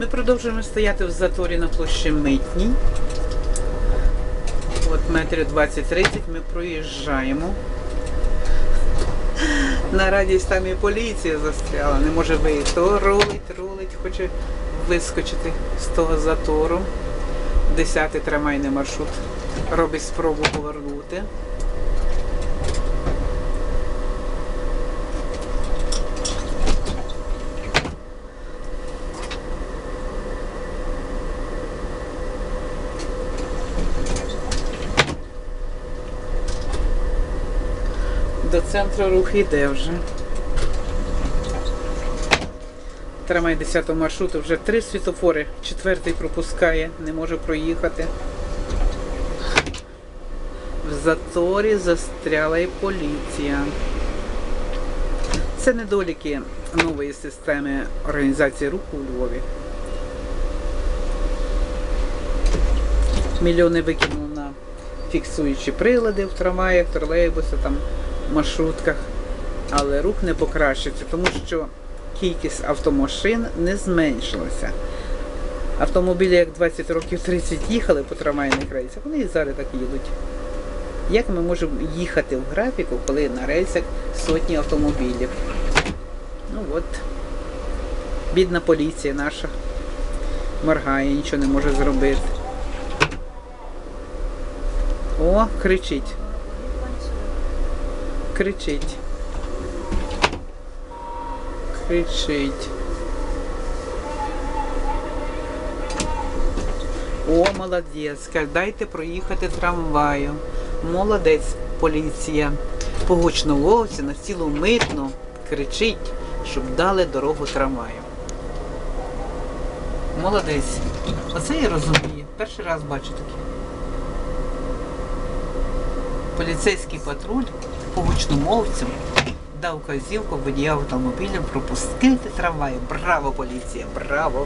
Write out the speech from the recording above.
Ми продовжуємо стояти в заторі на площі Митній. От метрів 20-30 ми проїжджаємо. На радість там і поліція застряла, не може вийти. То рулить, рулить, хоче вискочити з того затору. Десятий трамвайний маршрут робить спробу повернути. До центру рух йде вже. Трамвай 10 маршруту вже три світофори. Четвертий пропускає, не може проїхати. В заторі застряла і поліція. Це недоліки нової системи організації руху у Львові. Мільйони викинули на фіксуючі прилади в трамваях, тролейбусах, там, маршрутках. Але рух не покращиться, тому що кількість автомашин не зменшилася. Автомобілі як 20 років 30 їхали по трамвайних рейсах, вони і зараз так їдуть. Як ми можемо їхати в графіку, коли на рейсах сотні автомобілів? Ну от, бідна поліція наша моргає, нічого не може зробити. О, кричить. Кричить. Кричить. О, молодець. Дайте проїхати трамваю. Молодець, поліція. По гучноловці на цілу митну кричить, щоб дали дорогу трамваю. Молодець. Оце я розумію. Перший раз бачу таке. Поліцейський патруль по гучномовцям дав казівку водія автомобіля пропустити трамвай. Браво, поліція! Браво!